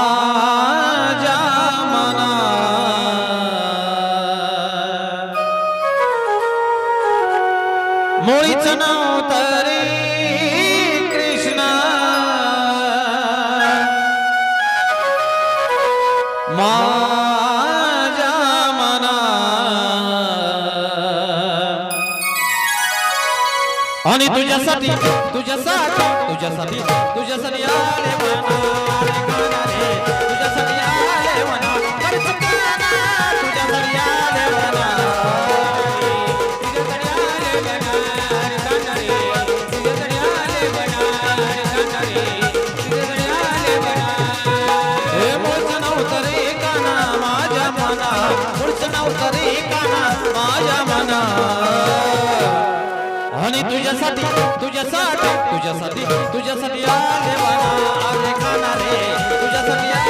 माझ्या मना। मुळीच नाव तरी कृष्ण। माझ्या मना। आणि तुझ्यासाठी तुझ्यासाठी तुझ्यासाठी तुझ्यासाठी आले मना। तुझ्यासाठी तुझ्यासाठी तुझ्यासाठी तुझ्यासाठी तुझ्यासाठी या देवाना आले खाणारे तुझ्यासाठी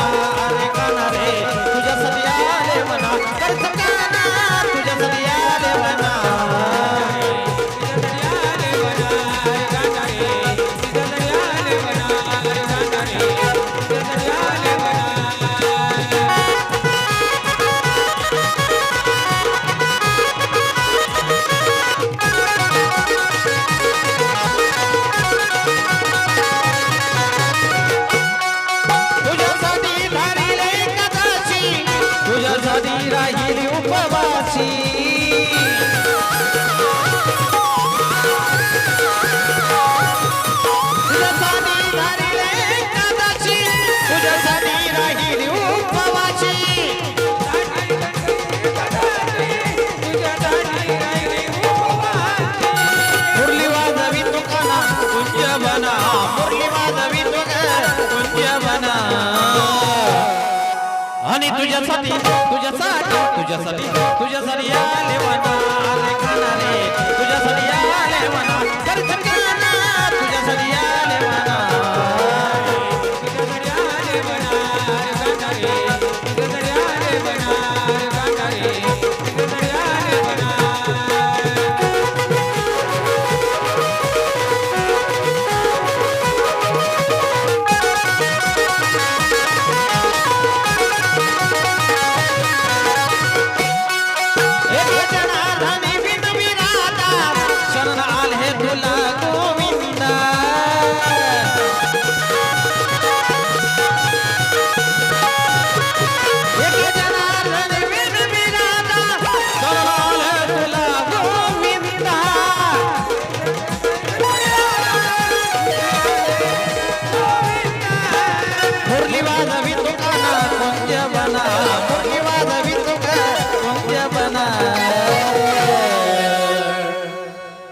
आणि तुझ्यासाठी तुझ्यासाठी तुझ्यासाठी तुझ्यासाठी या लेवाना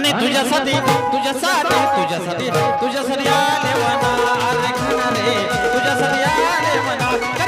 आणि तुझ्यासाठी तुझ्यासाठी तुझ्यासाठी तुझ्यासाठी आले मना आले खाणारे तुझ्यासाठी आले मना